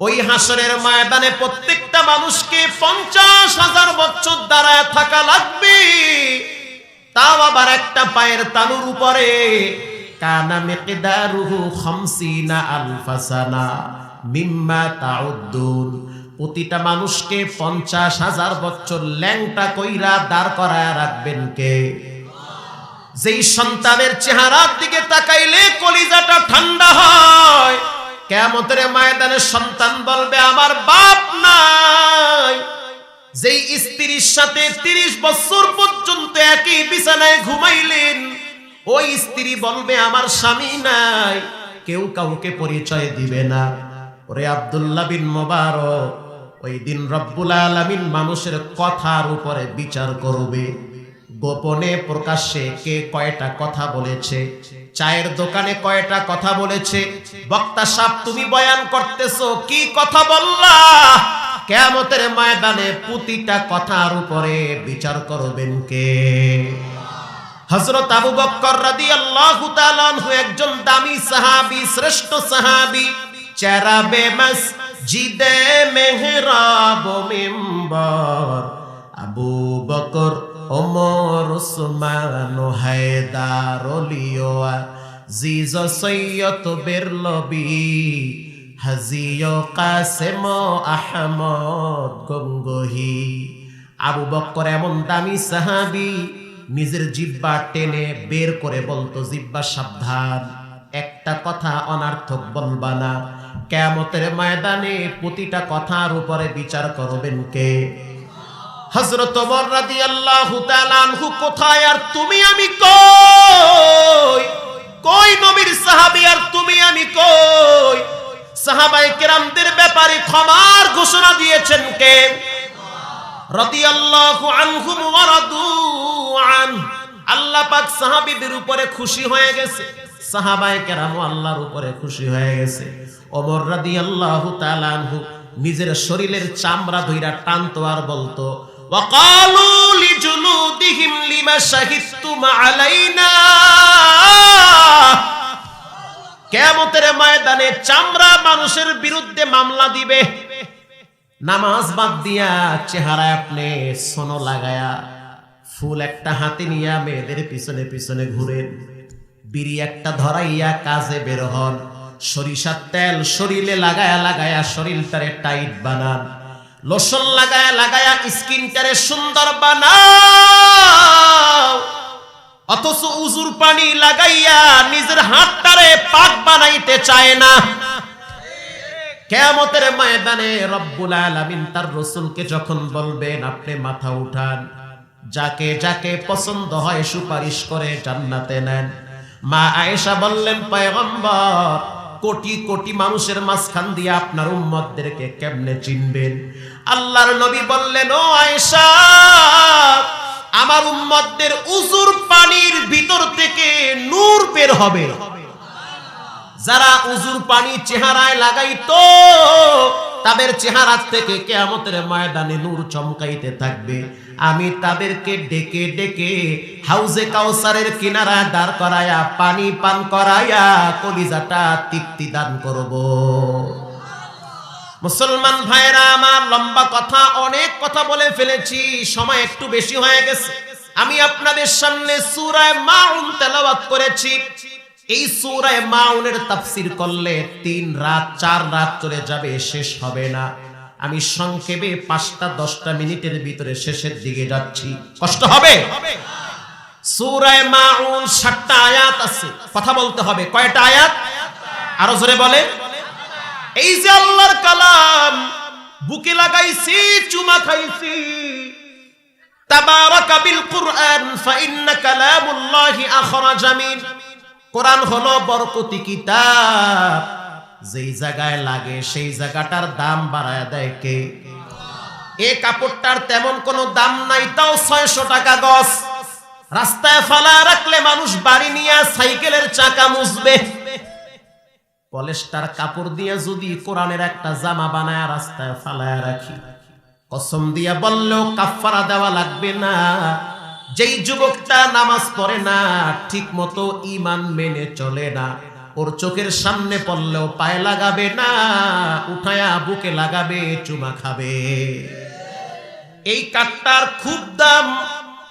ওই হাসরের ময়দানে প্রত্যেকটা মানুষকে পঞ্চাশ হাজার বছর দাঁড়ায় থাকা লাগবে। তাও আবার একটা পায়ের তালুর উপরে, কানা মেকেদারুহু খামসিনা আলফাসানা মিম্মা তাউদ্দুন। প্রতিটা মানুষকে পঞ্চাশ হাজার বছর ল্যাংটা কইরা দাঁড় করায় রাখবেন কে? যেই সন্তানের চেহারার দিকে তাকাইলে কলিজাটা ঠান্ডা হয়। কেমতের ময়দানে সন্তান বলবে, আমার বাপ নাই। যেই স্ত্রীর সাথে তিরিশ বছর পর্যন্ত একই বিছানায় ঘুমাইলেন, ওই স্ত্রী বলবে, আমার স্বামী নাই। কেউ কাউকে পরিচয় দিবে না। ওরে আব্দুল্লাহ বিন মোবারক, ওই দিন রব্বুল আলামিন মানুষের কথার উপরে বিচার করবে। গোপনে প্রকাশ্যে কে কয়টা কথা বলেছে? চায়ের দোকানে কয়টা কথা বলেছে? বক্তা সাপ তুমি বয়ান করতেছো, কি কথা বললা? কেমতের ময়দানে প্রতিটা কথার উপরে বিচার করবেন কে? হযরত আবু বকর রাদিয়াল্লাহু তাআলা একজন দামি সাহাবী, শ্রেষ্ঠ সাহাবী। চেহারা বেমাস জিদে মেহরাব মিম্বর। আবু বকর ওমর উসমান হায়দার লিওয়া জিজ সৈয়দ বেরলবি হাজিও কাসেম আহমদ গঙ্গহি। আবু বক্কর এমন দামি সাহাবি, নিজের জিব্বা টেনে বের করে বলতো জিব্বা সাবধান, একটা কথা অনার্থক বলবা না। কেমতের ময়দানে প্রতিটা কথার উপরে বিচার করবেন কে? হজরত রাদিয়াল্লাহু তাআলা আনহু কোথায় আর তুমি আমি কই? কই নবীর সাহাবী আর তুমি আমি কই? সাহাবাই কেরামদের ব্যাপারে ক্ষমার ঘোষণা দিয়েছেন কে? রাদু আন। আল্লাহ পাক উপরে খুশি হয়ে গেছে। আল্লাহর উপরে খুশি হয়ে গেছে। নিজের শরীরের চামড়া ধইরা টানতো আর বলতো وقالوا لجلودهم لما شهدتم علينا কেয়ামতের ময়দানে চামড়া মানুষের বিরুদ্ধে মামলা দিবে নামাজ বাদ দিয়া চেহারায় আপনি সোনো লাগায়া ফুল একটা হাতে নিয়া মেয়েদের পিছনে পিছনে ঘুরেন বিড়ি একটা ধরাইয়া কাজে বের হন সরিষার তেল শরীরে লাগায়া লাগায়া শরীরটারে টাইট বানান লোশন লাগায়া লাগায়া স্কিনটারে সুন্দর বানাও। অথচ উজুর পানি লাগাইয়া নিজের হাতটারে পাক বানাইতে চায় না। কেয়ামতের ময়দানে রব্বুল আলামিন তার রসুলকে যখন বলবেন, আপনি মাথা উঠান, যাকে যাকে পছন্দ হয় সুপারিশ করে জান্নাতে নেন। মা আয়েশা বললেন, পয়গম্বর, কোটি কোটি মানুষের মাঝখান দিয়ে আপনার উম্মতদেরকে কেমনে চিনবেন? আল্লাহর নবী বললেন, ও আয়েশা, আমার উম্মতদের উজুর পানির ভিতর থেকে নূর বের হবে। যারা উজুর পানি চেহারায় লাগাইতো, তাদের চেহারা থেকে কেয়ামতের ময়দানে নূর চমকাইতে থাকবে। আমি তাদেরকে ডেকে ডেকে হাউজে কাউসারের কিনারা দাঁড় করায়া, পানি পান করায়া কলিজাটা তৃপ্তি দান করব। মুসলমান ভাইরা আমার লম্বা কথা, অনেক কথা বলে ফেলেছি, সময় একটু বেশি হয়ে গেছে। আমি আপনাদের সামনে সূরায় মাউন তেলাওয়াত করেছি। এই সূরায় মাউনের তাফসীর করলে তিন রাত, চার রাত চলে যাবে, শেষ হবে না। আমি সংক্ষেপে পাঁচটা, দশটা মিনিটের ভিতরে শেষের দিকে যাচ্ছি। কষ্ট হবে? সূরায় মাউন সাতটা আয়াত আছে। কথা বলতে হবে। কয়টা আয়াত? আরও জোরে বলে এই যে আল্লাহর কালাম, বুকে লাগাইছি, চুমা খাইছি। তাবারাকা বিল কুরআন, ফাইন্না কালামুল্লাহি আখরাজা মিন। কোরআন হলো বরকতি কিতাব। যেই জায়গায় লাগে, সেই জায়গাটার দাম বাড়ায় দেয় কে? এ কাপড়টার তেমন কোনো দাম নাই, তাও ছয়শো টাকা গছ রাস্তায় ফালা রাখলে মানুষ বাড়ি নিয়ে সাইকেলের চাকা মুছবে। পলেস্টার কাপড় দিয়ে যদি কোরআনের একটা জামা বানায় রাস্তায় ফালায় রাখি। কসম দিয়া বললেও কাফারা দেওয়া লাগবে না। যেই যুবকটা নামাজ পড়ে না ঠিক মতো ইমান মেনে চলে না। ওর চোখের সামনে পড়লেও পায়ে লাগাবে না, উঠায়া বুকে লাগাবে, চুমা খাবে। এই কাঠটার খুব দাম।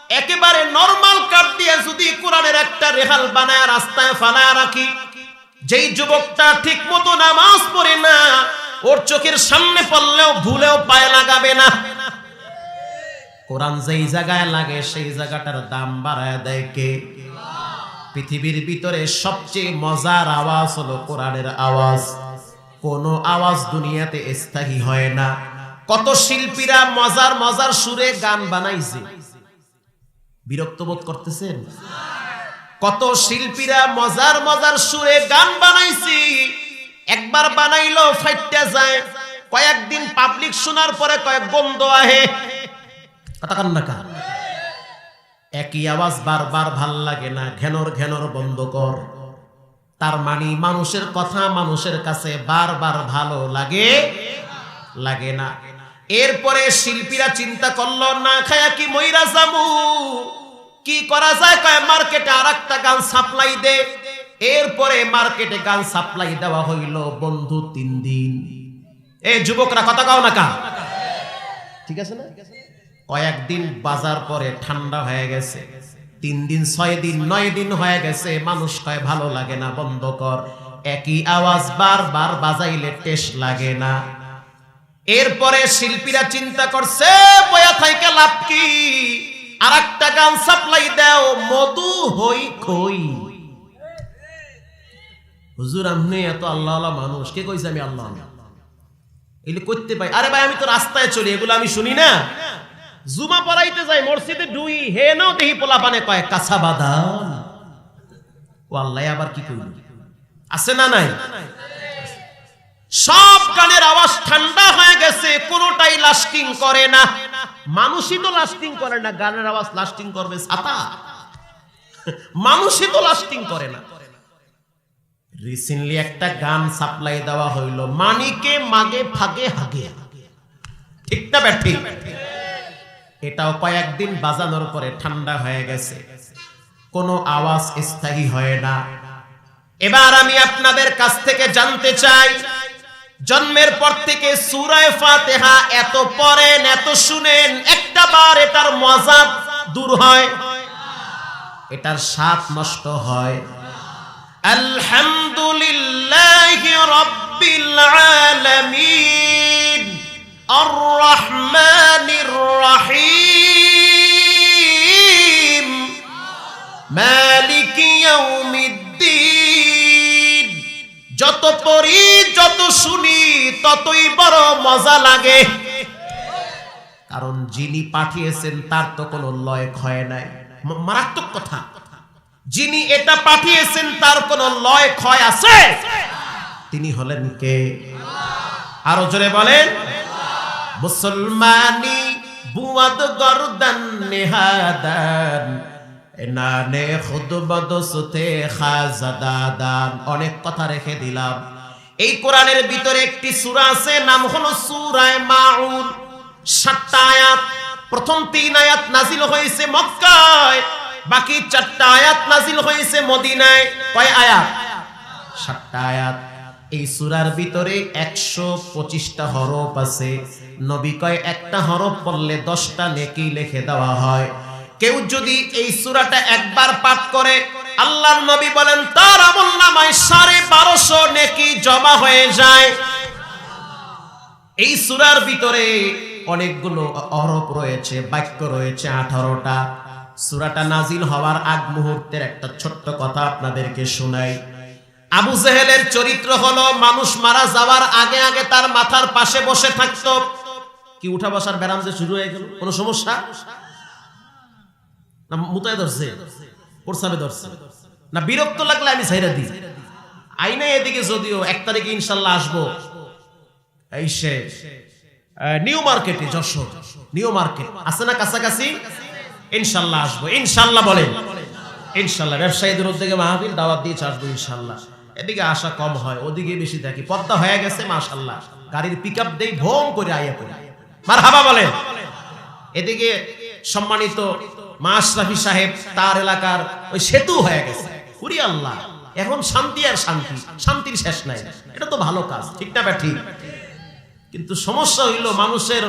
একেবারে নরমাল কাঠ দিয়ে যদি কোরআনের একটা রেহাল বানায় রাস্তায় ফালায় রাখি। যেই যুবকটা ঠিক মতো নামাজ পড়ে না, ওর চোখের সামনে পড়লেও ভুলেও পায়ে লাগাবে না। কোরআন যেই জায়গায় লাগে, সেই জায়গাটার দাম বাড়ায় দেয় কে? পৃথিবীর ভিতরে সবচেয়ে মজার আওয়াজ হলো কোরআনের আওয়াজ। কোন আওয়াজ দুনিয়াতে স্থায়ী হয় না। কত শিল্পীরা মজার মজার সুরে গান বানাইছে। বিরক্ত বোধ করতেছেন? কত শিল্পীরা মজার মজার সুরে গান বানাইছি। একবার বানাইলো ফাইটটা যায়। কয়েকদিন পাবলিক শোনার পরে কয়েক বন্ধ আহে। একই আওয়াজ বারবার ভালো লাগে না, ঘেনর ঘেনর বন্ধ কর। তার মানে মানুষের কথা মানুষের কাছে বারবার ভালো লাগে? লাগে না। এরপরে শিল্পীরা চিন্তা করল, না খায়া কি মইরা যাব? কি করা যায়? কয়, মার্কেটে আর একটা গান সাপ্লাই দে। এরপরে মার্কেটে গান সাপ্লাই দেওয়া হইল বন্ধু তিন দিন। এ যুবকরা, কথা কাও না কা ঠিক আছে না? কয়েকদিন বাজার পরে ঠান্ডা হয়ে গেছে। তিন দিন, ছয় দিন, নয় দিন হয়ে গেছে। মানুষ কয়, ভালো লাগে না, বন্ধ কর। একই আওয়াজ বারবার বাজাইলে টেস্ট লাগে না। এরপরে শিল্পীরা চিন্তা করছে, বয়া থাইকে লাভ কি? আর একটা গান সাপ্লাই দাও, মধু হই খই। হুজুর, আপনি এত আল্লাহ আল্লাহ মানুষ, কে কইছে আমি আল্লাহ এগুলো করতে পাই। আরে ভাই, আমি তো রাস্তায় চলি, এগুলো আমি শুনি না। জুমা পড়াইতে যাই, মসজিদে ডুই হে নাও দেহি পোলা পানে কয়, কাঁচা বাদাম। ও আল্লাহ আবার কি কইল? আছে না নাই? সব গানের আওয়াজ ঠান্ডা হয়ে গেছে, কোনোটাই লাস্টিং করে না। মানুষই তো লাস্টিং করে না, গানের আওয়াজ লাস্টিং করবে ছাতা। মানুষই তো লাস্টিং করে না। রিসেন্টলি একটা গান সাপ্লাই দেওয়া হইল, মানিকে মাগে ফাগে হাগে। ঠিক না ব্যাঠি এটাও কয়েকদিন বাজানোর পরে ঠান্ডা হয়ে গেছে। কোনো আওয়াজ স্থায়ী হয় না। এবার আমি আপনাদের কাছ থেকে জানতে চাই জন্মের পর থেকে সুরায় ফাতেহা এত পড়েন, এত শুনেন, একটা বার এটার মজা দূর হয়। এটার স্বাদ নষ্ট হয়। আলহামদুলিল্লাহ রব্বিল আলামিন। আর রহমানির রহিম। মালিক ইয়াউমিদ্দিন। যত পড়ি, যত শুনি, ততই বড় মজা লাগে। কারণ যিনি পাঠিয়েছেন, তার তো কোনো লয় ক্ষয় নাই। মারাত্মক কথা। যিনি এটা পাঠিয়েছেন, তার কোনো লয় ক্ষয় আছে? তিনি হলেন কে? আরও জোরে বলেন। মুসলমানি বুয়াদ গরদান নেহাদান। এনানে খুদবদ সুতে খাজাদাদান অনেক কথা রেখে দিলাম। এই কোরআনের ভিতরে একটি সূরা আছে, নাম হলো সূরায়ে মাউন। সাতটা আয়াত, প্রথম তিন আয়াত নাজিল হয়েছে মক্কায়, বাকি চারটা আয়াত নাজিল হয়েছে মদিনায়। কয় আয়াত? সাতটা আয়াত। এই সুরার ভিতরে একশো পঁচিশটা হরফ আছে। নবী কয়, একটা হরফ পড়লে দশটা নেকি লিখে দেওয়া হয়। কেউ যদি এই সুরাটা একবার পাঠ করে, আল্লাহর নবী বলেন তার আমল নামায় সাড়ে বারোশো নেকি জমা হয়ে যায়। এই সুরার ভিতরে অনেকগুলো হরফ রয়েছে, বাক্য রয়েছে আঠারোটা। সুরাটা নাজিল হওয়ার আগ মুহূর্তের একটা ছোট্ট কথা আপনাদেরকে শোনাই। আবু জেহেলের চরিত্র হলো, মানুষ মারা যাওয়ার আগে আগে তার মাথার পাশে বসে থাকতো। কি উঠা বসার ব্যারাম যে শুরু হয়ে গেল? কোনো সমস্যা? না, মুতায় ধরছে। প্রস্তাবে ধরছে। না, বিরক্ত লাগলে আমি ছাইরা দিই। আইনে এদিকে যদিও এক তারিখে ইনশাল্লাহ আসব। এই সে নিউ মার্কেটে, যশোর, নিউ মার্কেট। আছে না কাছাকাছি? ইনশাল্লাহ আসব। ইনশাল্লাহ বলেন ইনশাল্লাহ, ব্যবসায়ীদের উদ্যোগে মাহফিল দাওয়াত দিয়ে আসব ইনশাল্লাহ। এদিকে আসা কম হয়, ওদিকে বেশি থাকি পদ্মা হয়ে গেছে, মাশাল্লাহ। গাড়ির পিক আপ দেই, ভোম করে আইয়া পড়ি। মার হাবা বলেন এদিকে সম্মানিত মাশরাফি সাহেব তার এলাকার ওই সেতু হয়ে গেছে। পুরি আল্লাহ, এখন শান্তি আর শান্তি, শান্তির শেষ নাই। এটা তো ভালো কাজ, ঠিক না ঠিক কিন্তু সমস্যা হইল মানুষের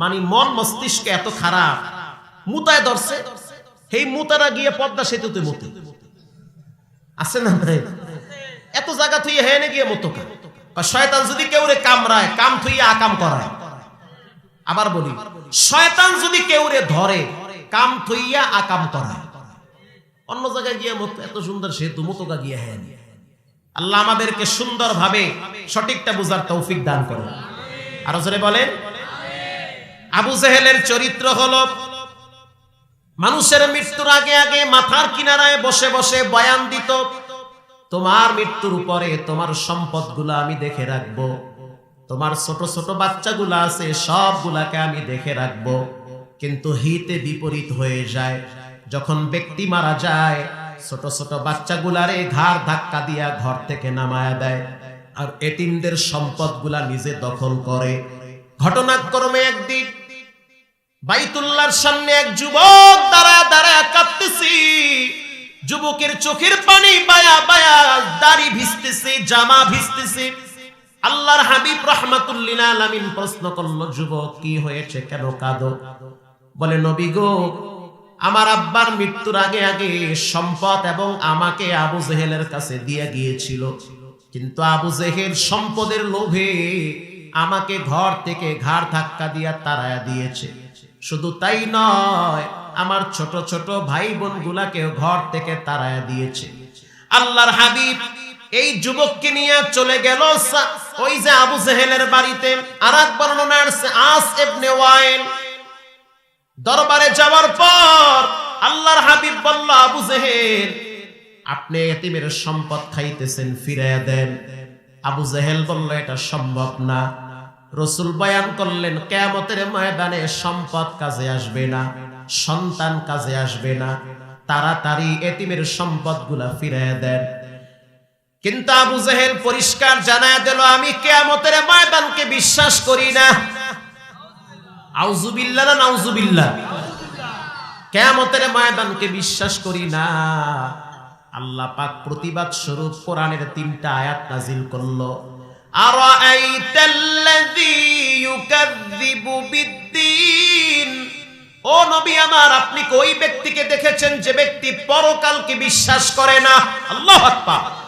মানে মন মস্তিষ্ক এত খারাপ, মুতায় ধরছে। সেই মুতারা গিয়ে পদ্মা সেতুতে মতে। আছে না এত জায়গা থুই হ্যাঁ গিয়ে মতো শয়তান যদি কেউ রে কামড়ায়, কাম থুইয়া আকাম করায়। আবার বলি, শয়তান যদি কেউ রে ধরে কাম থইয়া আকাম করায় অন্য জায়গায় গিয়ে মতো এত সুন্দর সেতু মতোকা গিয়ে হ্যাঁ আল্লাহ আমাদেরকে সুন্দরভাবে সঠিকটা বুঝার তৌফিক দান করে আরও জোরে বলেন? আবু জেহেলের চরিত্র হলো, মানুষের মৃত্যুর আগে আগে মাথার কিনারায় বসে বসে বয়ান দিত, তোমার মৃত্যুর উপরে তোমার সম্পদগুলো আমি দেখে রাখব, তোমার ছোট ছোট বাচ্চাগুলো আছে সবগুলাকে আমি দেখে রাখব। কিন্তু হিতে বিপরীত হয়ে যায়। যখন ব্যক্তি মারা যায়, ছোট ছোট বাচ্চাগুলারে ঘাড় ধাক্কা দিয়া ঘর থেকে নামায়া দেয় আর এটিমদের সম্পদগুলা নিজে দখল করে। ঘটনাক্রমে একদিন বাইতুল্লাহর সামনে এক যুবক দাঁড়ায় দাঁড়ায় কাঁদতেছি। যুবকের চোখের পানি বায়া বায়া দাড়ি ভিজতেছে, জামা ভিজতেছে। আল্লাহর হাবিব রহমাতুল্লিল আলামিন প্রশ্ন করল, যুবক, কি হয়েছে? কেন কাঁদো? বলে, নবী গো, আমার আব্বার মৃত্যুর আগে আগে সম্পদ এবং আমাকে আবু জেহেলের কাছে দিয়ে গিয়েছিল। কিন্তু আবু জেহেল সম্পদের লোভে আমাকে ঘর থেকে ঘাড় ধাক্কা দিয়া তাড়ায়া দিয়েছে। শুধু তাই নয়, আমার ছোট ছোট ভাই বোন গুলাকেও ঘর থেকে তাড়ায়া দিয়েছে। আল্লাহর হাবিব এই যুবককে নিয়ে চলে গেল ওই যে আবু জেহেলের বাড়িতে। আর এক বর্ণনা আসছে আস এবনে ওয়াইল। দরবারে যাওয়ার পর আল্লাহর হাবিব বলল, আবু জেহেল, আপনি এতিমের সম্পদ খাইতেছেন, ফিরাইয়া দেন। আবু জেহেল বলল, এটা সম্ভব না। রসুল বয়ান করলেন, কেয়ামতের ময়দানে সম্পদ কাজে আসবে না, সন্তান কাজে আসবে না। তাড়াতাড়ি এতিমের সম্পদগুলা ফিরাইয়া দেন। কিন্তু আবু জেহেল পরিষ্কার জানায় দিল, আমি কেয়ামতের ময়দানকে বিশ্বাস করি না। আউজুবিল্লাহ না নাউজুবিল্লাহ কেয়ামতের ময়দানকে বিশ্বাস করি না। আল্লাহ পাক প্রতিবাদ স্বরূপ কোরআনের তিনটা আয়াত নাজিল করল। বিদ্দীন। ও নবী আমার, আপনি ওই ব্যক্তিকে দেখেছেন যে ব্যক্তি পরকালকে বিশ্বাস করে না? আল্লাহু আকবার।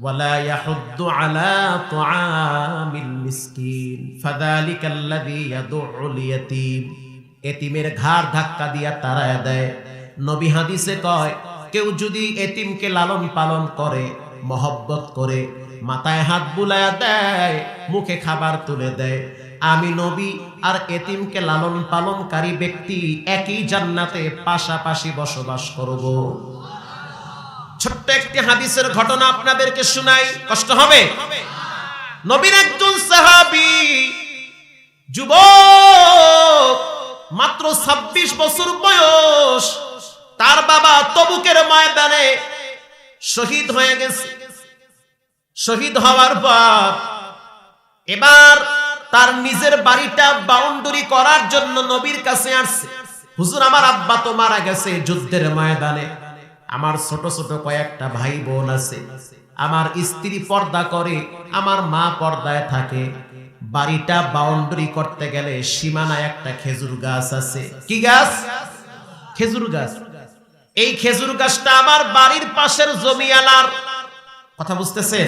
ولا يحض على طعام المسكين فذلك الذي يدع اليتيم এতিমের ঘাড় ধাক্কা দিয়া তাড়ায় দেয় নবী হাদিসে কয় কেউ যদি এতিমকে লালন পালন করে মহব্বত করে মাথায় হাত বুলায়া দেয় মুখে খাবার তুলে দেয় আমি নবী আর এতিমকে লালন পালনকারী ব্যক্তি একই জান্নাতে পাশাপাশি বসবাস করব ছোট্ট একটি হাদিসের ঘটনা আপনাদেরকে শুনাই। কষ্ট হবে? নবীর একজন সাহাবি, যুবক, মাত্র ২৬ বছর বয়স, তার বাবা তবুকের ময়দানে শহীদ হয়ে গেছে। শহীদ হওয়ার পর এবার তার নিজের বাড়িটা বাউন্ডারি করার জন্য নবীর কাছে আসছে। হুজুর, আমার আব্বা তো মারা গেছে যুদ্ধের ময়দানে। আমার ছোট ছোট কয়েকটা ভাই বোন আছে। আমার স্ত্রী পর্দা করে, আমার মা পর্দায় থাকে। বাড়িটা বাউন্ডারি করতে গেলে সীমানায় একটা খেজুর গাছ আছে। কি গাছ? খেজুর গাছ। এই খেজুর গাছটা আমার বাড়ির পাশের জমি জমিয়ালার কথা বুঝতেছেন?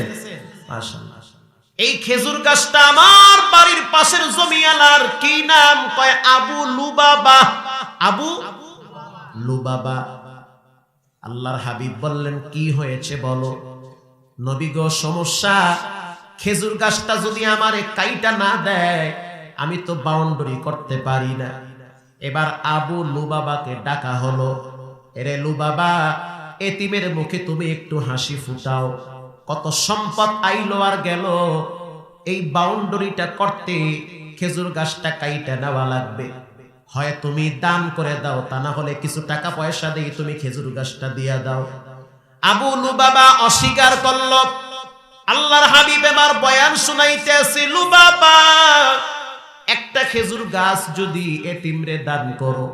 এই খেজুর গাছটা আমার বাড়ির পাশের জমি জমিয়ালার কি নাম? কয় আবু লুবাবা। আবু? লুবাবা। আল্লাহর হাবিব বললেন, কি হয়েছে বলো? নবী গো, সমস্যা। খেজুর গাছটা যদি আমারে কাইটা না দেয়, আমি তো বাউন্ডারি করতে পারি না। এবার আবু লুবাবাকে ডাকা হলো, এরে লুবাবা, এতিমের মুখে তুমি একটু হাসি ফুটাও। কত সম্পদ আইলো আর গেল। এই বাউন্ডারিটা করতে খেজুর গাছটা কাইটা নেওয়া লাগবে। হয় তুমি দান করে দাও, তা না হলে কিছু টাকা পয়সা দিয়ে তুমি খেজুর গাছটা দিয়া দাও। আবু লুবাবা অস্বীকার করল। আল্লাহর হাবিব এবার বয়ান শুনাইতে আসি লুবাবা, একটা খেজুর গাছ যদি এতিমরে দান করো,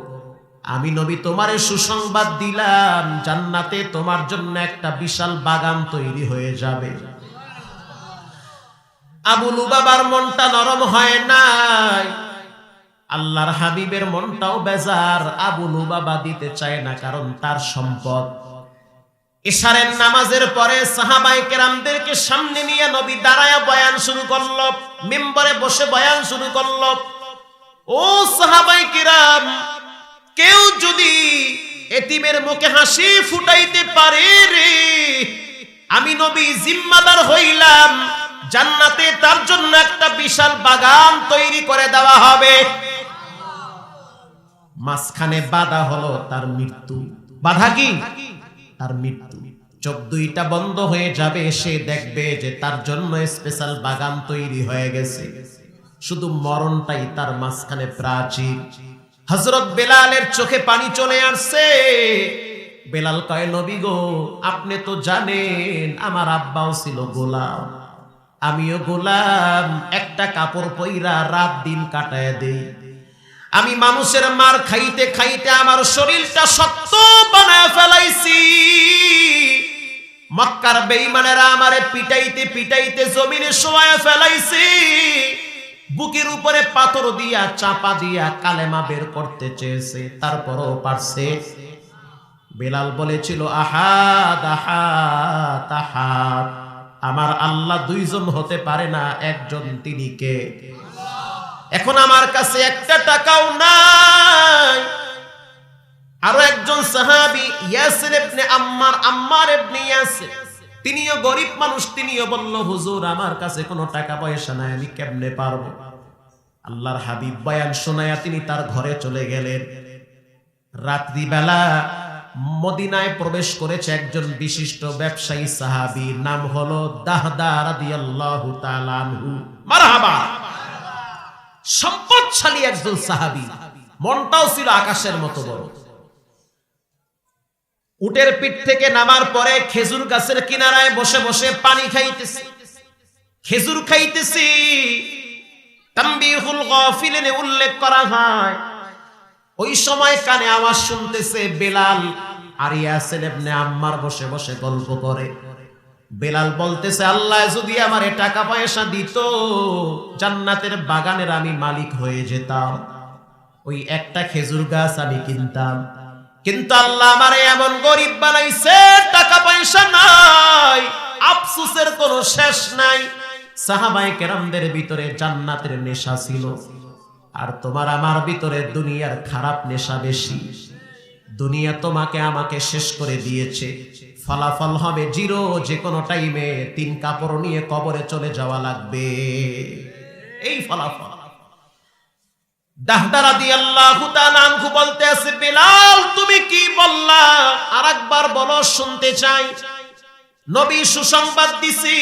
আমি নবী তোমারে সুসংবাদ দিলাম, জান্নাতে তোমার জন্য একটা বিশাল বাগান তৈরি হয়ে যাবে। আবুলু বাবার মনটা নরম হয় নাই। আল্লাহর হাবিবের মনটাও বেজার আবুলু বাবা দিতে চায় না কারণ তার সম্পদ। ইশারের নামাজের পরে সাহাবাই কেরামদেরকে সামনে নিয়ে নবী দাঁড়ায় বয়ান শুরু করল, মেম্বারে বসে বয়ান শুরু করল। ও সাহাবাই কিরাম, কেউ যদি এতিমের মুখে হাসি ফুটাইতে পারে রে, আমি নবী জিম্মাদার হইলাম, জান্নাতে তার জন্য একটা বিশাল বাগান তৈরি করে দেওয়া হবে। মাঝখানে বাধা হলো তার মৃত্যু। বাধা কি? তার মৃত্যু। চোখ দুইটা বন্ধ হয়ে যাবে, সে দেখবে যে তার জন্য স্পেশাল বাগান তৈরি হয়ে গেছে। শুধু মরণটাই তার মাঝখানে প্রাচীর। হজরত বেলালের চোখে পানি চলে আসছে। বেলাল কয়, নবী গো, আপনি তো জানেন আমার আব্বাও ছিল গোলাম। আমিও গোলাম, একটা কাপড় পইরা রাত দিন কাটায় দেই। আমি মানুষের মার খাইতে খাইতে আমার শরীরটা শক্ত বানায় ফেলাইছি। মক্কার বেঈমানেরা আমারে পিটাইতে পিটাইতে জমিনে শোয়ায় ফেলাইছি। বুকের উপরে পাথর দিয়া, চাপা দিয়া কালেমা বের করতে চেয়েছে, তারপরও পারছে। বেলাল বলেছিল আহাদ আহাদ আহাদ আমার আল্লাহ দুইজন হতে পারে না, একজন তিনি কে? এখন আমার কাছে একটা টাকাও নাই। আরও একজন সাহাবি, ইয়াসির ইবনে আম্মার আম্মার ইবনে ইয়াসির। তিনিও গরিব মানুষ, তিনিও বলল, হুজুর, আমার কাছে কোনো টাকা পয়সা নাই, আমি কেমনে পারব? আল্লাহর হাবিব বয়ান শোনায়া তিনি তার ঘরে চলে গেলেন। রাত্রিবেলা মদিনায় প্রবেশ করেছে একজন বিশিষ্ট ব্যবসায়ী সাহাবি, নাম হলো দাহদা রাদিয়াল্লাহু তাআলা আনহু। মারহাবা! সম্পদশালী একজন সাহাবি। মনটাও ছিল আকাশের মতো বড়। উটের পিঠ থেকে নামার পরে খেজুর গাছের কিনারায় বসে বসে পানি খাইতেছি। খেজুর খাইতেছি। তাম্বিহুল উল্লেখ করা হয়, ওই সময় কানে আওয়াজ শুনতেছে বেলাল আর ইয়াসিন আম্মার বসে বসে গল্প করে। বেলাল বলতেছে, আল্লাহ যদি আমার টাকা পয়সা দিত, জান্নাতের বাগানের আমি মালিক হয়ে যেতাম। ওই একটা খেজুর গাছ আমি কিনতাম। কিন্তু আল্লাহ আমার এমন গরিব বানাইছে, টাকা পয়সা নাই, আফসুসের কোনো শেষ নাই। সাহাবাই কেরামদের ভিতরে জান্নাতের নেশা ছিল। আর তোমার আমার ভিতরে দুনিয়ার খারাপ নেশা বেশি। দুনিয়া তোমাকে আমাকে শেষ করে দিয়েছে। ফলাফল হবে জিরো যে কোনো টাইমে তিন কাপড় নিয়ে কবরে চলে যাওয়া লাগবে। এই ফলাফল। দাহদারা আল্লাহ বলতে আছে বেলাল, তুমি কি বললা? আরেকবার বলো, শুনতে চাই। নবী সুসংবাদ দিছি,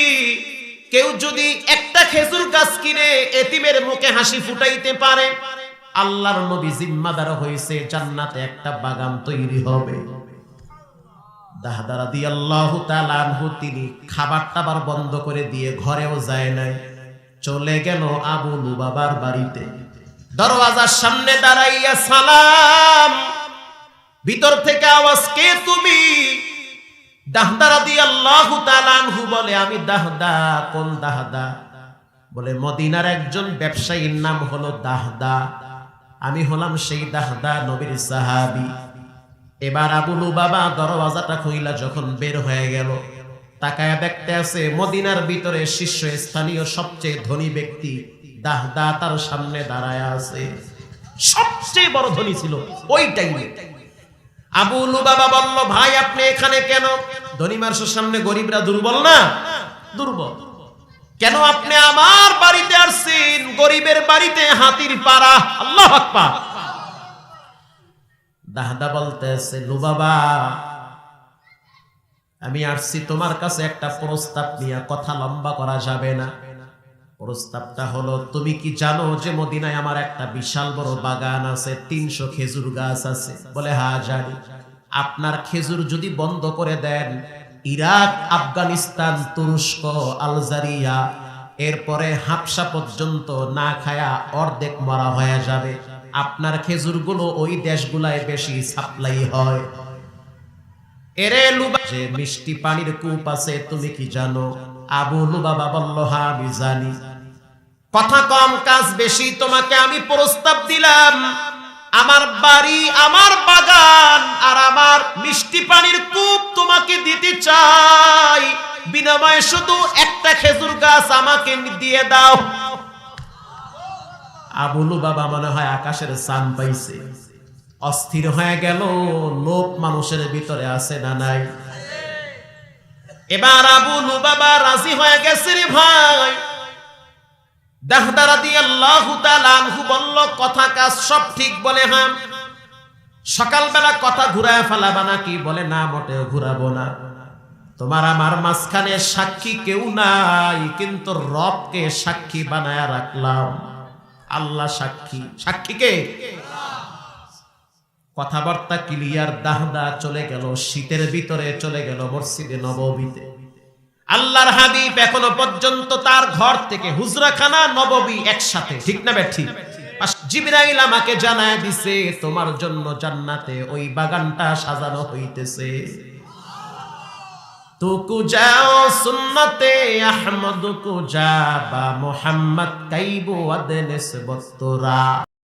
কেউ যদি একটা খেজুর গাছ কিনে এতিমের মুখে হাসি ফুটাইতে পারে, আল্লাহর নবী জিম্মাদার হয়েছে, জান্নাতে একটা বাগান তৈরি হবে। দাহদারা তিনি খাবার টাবার বন্ধ করে দিয়ে ঘরেও যায় নাই। চলে গেল আবু লুবাবার বাড়িতে। দরওয়াজার সামনে দাঁড়াইয়া, সালাম! ভিতর থেকে আওয়াজ, কে তুমি? বলে, আমি কোন বলে, মদিনার একজন ব্যবসায়ীর নাম হলো আমি হলাম সেই দাহদা নবীর সাহাবি। এবার আবুলু বাবা দরওয়াজাটা খুইলা যখন বের হয়ে গেল, তাকায়া দেখতে আছে মদিনার ভিতরে শীর্ষ স্থানীয় সবচেয়ে ধনী ব্যক্তি দাহদা তার সামনে দাঁড়ায় আছে। সবচেয়ে বড় ধনী ছিল ওই টাইমে আবুলু বাবা বলল, ভাই, আপনি এখানে কেন? ধনী মানুষের সামনে গরিবরা দুর্বল না? দুর্বল। কেন আপনি আমার বাড়িতে আসছেন? গরিবের বাড়িতে হাতির পাড়া? আল্লাহ আকবার। দাহদা বলতেছে লুবাবা আমি আসছি তোমার কাছে একটা প্রস্তাব নিয়ে, কথা লম্বা করা যাবে না। প্রস্তাবটা হলো, তুমি কি জানো যে মদিনায় আমার একটা বিশাল বড় বাগান আছে, তিনশো খেজুর গাছ আছে? বলে হা জানি। আপনার খেজুর যদি বন্ধ করে দেন, ইরাক, আফগানিস্তান, তুরস্ক, আলজারিয়া, এরপরে হাফসা পর্যন্ত না খায়া অর্ধেক মরা হয়ে যাবে। আপনার খেজুরগুলো ওই দেশগুলায় বেশি সাপ্লাই হয়। এরে লুবা যে মিষ্টি পানির কূপ আছে, তুমি কি জানো? আবু লুবাবা বলল, হা, আমি জানি। কথা কম, কাজ বেশি, তোমাকে আমি প্রস্তাব দিলাম। আমার বাড়ি, আমার বাগান আর আমার মিষ্টি পানির কূপ তোমাকে দিতে চাই। বিনিময়ে শুধু একটা খেজুর গাছ আমাকে দিয়ে দাও। আবুলু বাবা মনে হয় আকাশের সান পাইছে। অস্থির হয়ে গেল লোক মানুষের ভিতরে আছে না নাই? এবার আবুলু বাবা রাজি হয়ে গেছে রে ভাই। বলল, কথা কাজ সব ঠিক বলে হ্যাঁ? সকালবেলা কথা ঘুরায় ফেলাবা নাকি? বলে, না, মোটেও ঘুরাবো না। তোমার আমার মাঝখানে সাক্ষী কেউ নাই, কিন্তু রবকে সাক্ষী বানায় রাখলাম। আল্লাহ সাক্ষী। সাক্ষী কে? কথাবার্তা ক্লিয়ার দাহদা চলে গেল, শীতের ভিতরে চলে গেল মসজিদে নববীতে। আল্লাহর হাবিব এখনও পর্যন্ত তার ঘর থেকে হুজরাখানা, নববী একসাথে। ঠিক না ব্যাঠি জিবরাইল আমাকে জানায় দিছে, তোমার জন্য জান্নাতে ওই বাগানটা সাজানো হইতেছে। তুকু যাও সুন্নতে আহমদ কু যা বা মোহাম্মদ কাইবু আদেনেস বত্তরা।